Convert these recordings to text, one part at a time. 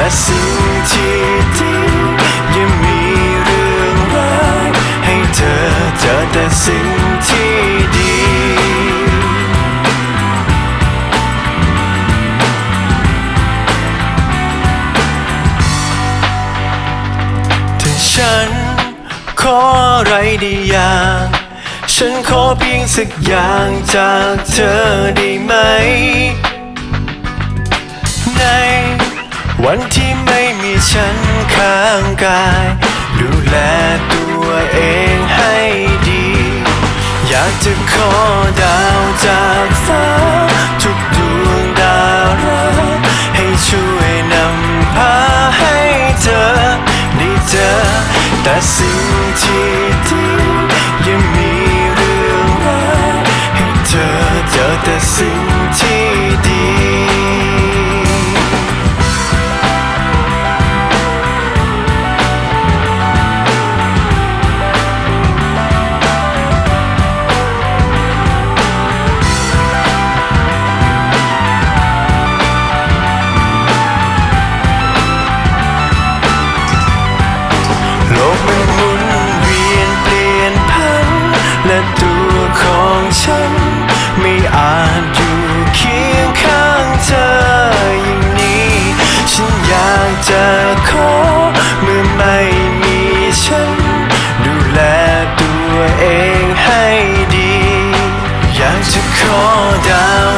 แต่สิ่งที่ดียังมีเรื่องร้ายให้เธอเจอแต่สิ่งที่ดีถ้าฉันขออะไรได้อย่างฉันขอเพียงสักอย่างจากเธอได้ไหม วันที่ไม่มีฉันข้างกาย ดูแลตัวเองให้ดี อยากจะขอดาวจากฟ้า ทุกดวงดาวรักให้ช่วยนำพาให้เธอได้เจอแต่สิ่งที่ดียังมีเรื่องรายให้เธอเจอแต่สิ่ง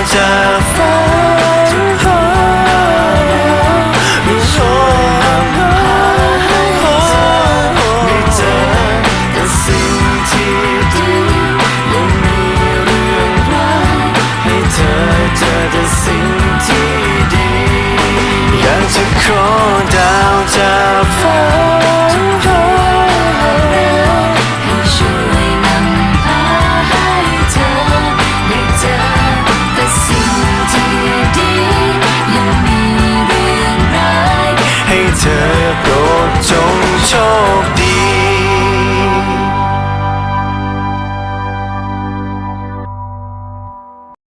time.